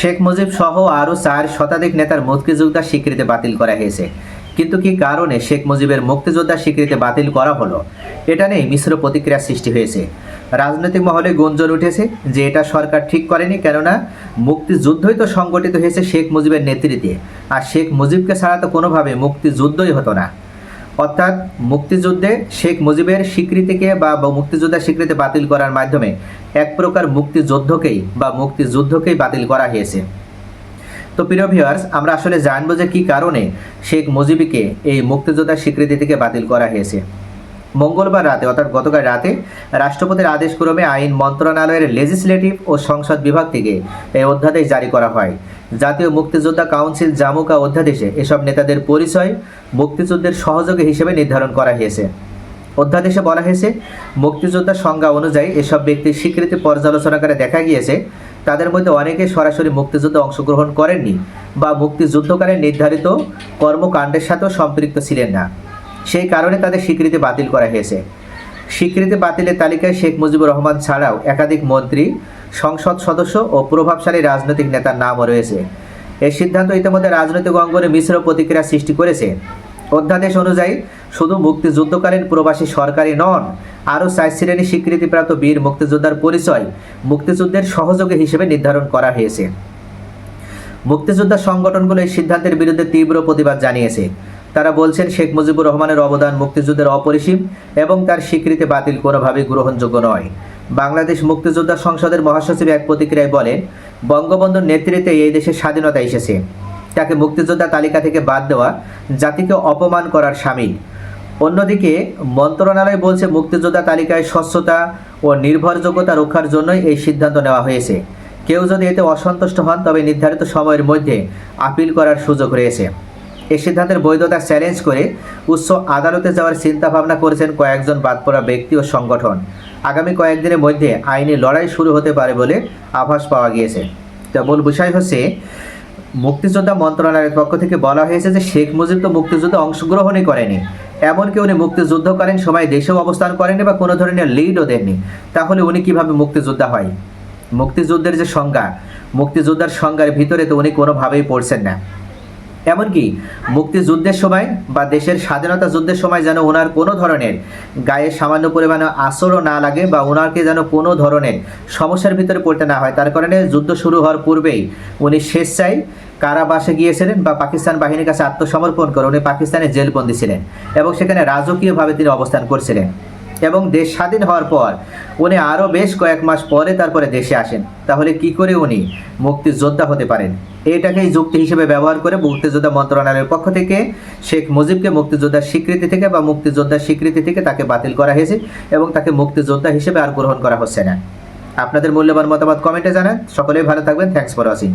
শেখ মুজিব সহ আরও চার শতাধিক নেতার মুক্তিযোদ্ধার স্বীকৃতি বাতিল করা হয়েছে। কিন্তু কি কারণে শেখ মুজিবের মুক্তিযোদ্ধার স্বীকৃতি বাতিল করা হলো? এটা নিয়ে মিশ্র প্রতিক্রিয়া সৃষ্টি হয়েছে। রাজনৈতিক মহলে গুঞ্জন উঠেছে যে এটা সরকার ঠিক করেনি, কেননা মুক্তিযুদ্ধই তো সংগঠিত হয়েছে শেখ মুজিবের নেতৃত্বে। আর শেখ মুজিবকে ছাড়া তো কোনোভাবে মুক্তিযুদ্ধই হতো না। অর্থাৎ মুক্তিযুদ্ধে শেখ মুজিবের স্বীকৃতিকে বা মুক্তিযোদ্ধার স্বীকৃতি বাতিল করার মাধ্যমে এক প্রকার মুক্তিযুদ্ধকেই বা মুক্তিযুদ্ধকেই বাতিল করা হয়েছে। তো প্রিয় ভিউয়ার্স আমরা আসলে জানব যে কী কারণে শেখ মুজিবকে এই মুক্তিযোদ্ধার স্বীকৃতি থেকে বাতিল করা হয়েছে। মঙ্গলবার রাতে, অর্থাৎ গতকাল রাতে, রাষ্ট্রপতির আদেশক্রমে আইন মন্ত্রণালয়ের লেজিসলেটিভ ও সংসদ বিভাগ থেকে এই অধ্যাদেশ জারি করা হয়। জাতীয় মুক্তিযোদ্ধা কাউন্সিল জামুকা অধ্যাদেশে এসব নেতাদের পরিচয় মুক্তিযুদ্ধের সহযোগী হিসেবে নির্ধারণ করা হয়েছে। অধ্যাদেশে বলা হয়েছে, মুক্তিযোদ্ধার সংজ্ঞা অনুযায়ী এসব ব্যক্তির স্বীকৃতি পর্যালোচনা করে দেখা গিয়েছে। তাদের মধ্যে অনেকে সরাসরি মুক্তিযুদ্ধে অংশগ্রহণ করেননি বা মুক্তিযুদ্ধকালে নির্ধারিত কর্মকাণ্ডের সাথেও সম্পৃক্ত ছিলেন না। সেই কারণে তাদের স্বীকৃতি বাতিল করা হয়েছে। স্বীকৃতি বাতিলের তালিকায় শেখ মুজিবুর রহমান ছাড়াও একাধিক মন্ত্রী, সংসদ সদস্য ও প্রভাবশালী রাজনৈতিক নেতার নামও রয়েছে। এই সিদ্ধান্ত ইতিমধ্যে রাজনৈতিক অঙ্গনে মিশ্র প্রতিক্রিয়া সৃষ্টি করেছে। অধ্যাদেশ অনুযায়ী, শুধু মুক্তিযুদ্ধকালীন প্রবাসী সরকারি নন, আরও চার শ্রেণি স্বীকৃতিপ্রাপ্ত বীর মুক্তিযোদ্ধার পরিচয় মুক্তিযুদ্ধের সহযোগী হিসেবে নির্ধারণ করা হয়েছে। মুক্তিযোদ্ধা সংগঠনগুলো এই সিদ্ধান্তের বিরুদ্ধে তীব্র প্রতিবাদ জানিয়েছে। তারা বলছেন শেখ মুজিবুর রহমানের অবদান মুক্তিযুদ্ধের অপরিসীম এবং তার স্বীকৃতি বাতিল কোনোভাবেই গ্রহণযোগ্য নয়। বাংলাদেশ মুক্তিযোদ্ধা সংসদের মহাসচিব এক প্রতিক্রিয়ায় বলেন, বঙ্গবন্ধুর নেতৃত্বে এই দেশে স্বাধীনতা এসেছে। তাকে মুক্তিযোদ্ধা তালিকা থেকে বাদ দেওয়া জাতিকে অপমান করার সামিল। অন্যদিকে মন্ত্রণালয় বলছে মুক্তিযোদ্ধা তালিকায় স্বচ্ছতা ও নির্ভরযোগ্যতা রক্ষার জন্যই এই সিদ্ধান্ত নেওয়া হয়েছে। কেউ যদি এতে অসন্তুষ্ট হন, তবে নির্ধারিত সময়ের মধ্যে আপিল করার সুযোগ রয়েছে। এই সিদ্ধান্তের বৈধতা চ্যালেঞ্জ করে উচ্চ আদালতে যাওয়ার চিন্তা ভাবনা করেছেন কয়েকজন বাদ পড়া ব্যক্তি ও সংগঠন। আগামী কয়েকদিনের মধ্যে আইনি লড়াই শুরু হতে পারে বলে আভাস পাওয়া গিয়েছে। তো মূল বিষয় হচ্ছে, মুক্তিযোদ্ধা মন্ত্রণালয়ের পক্ষ থেকে বলা হয়েছে যে শেখ মুজিব তো মুক্তিযুদ্ধে অংশগ্রহণই করেনি। এমনকি উনি মুক্তিযুদ্ধকালীন সময় দেশেও অবস্থান করেনি বা কোনো ধরনের লিডও দেননি। তাহলে উনি কীভাবে মুক্তিযোদ্ধা হয়? মুক্তিযুদ্ধের যে সংজ্ঞা, মুক্তিযোদ্ধার সংজ্ঞার ভিতরে তো উনি কোনোভাবেই পড়ছেন না। এমনকি মুক্তিযুদ্ধের সময় বা দেশের স্বাধীনতা যুদ্ধের সময় যেন ওনার কোনো ধরনের গায়ে সামান্য পরিমাণে আসরও না লাগে বা ওনাকে যেন কোনো ধরনের সমস্যার ভিতরে পড়তে না হয়। তার কারণে যুদ্ধ শুরু হওয়ার পূর্বেই উনি স্বেচ্ছায় কারাবাসে গিয়েছিলেন বা পাকিস্তান বাহিনীর কাছে আত্মসমর্পণ করে উনি পাকিস্তানে জেলবন্দি ছিলেন এবং সেখানে রাজকীয়ভাবে তিনি অবস্থান করছিলেন। এবং দেশ স্বাধীন হওয়ার পর উনি আরও বেশ কয়েক মাস পরে তারপরে দেশে আসেন। তাহলে কি করে উনি মুক্তিযোদ্ধা হতে পারেন? এটাকেই যুক্তি হিসেবে ব্যবহার করে মুক্তিযোদ্ধা মন্ত্রণালয়ের পক্ষ থেকে শেখ মুজিবকে মুক্তিযোদ্ধার স্বীকৃতি থেকে বা মুক্তিযোদ্ধার স্বীকৃতি থেকে তাকে বাতিল করা হয়েছে এবং তাকে মুক্তিযোদ্ধা হিসেবে আর গ্রহণ করা হচ্ছে না। আপনাদের মূল্যবান মতামত কমেন্টে জানান। সকলেই ভালো থাকবেন। Thanks for watching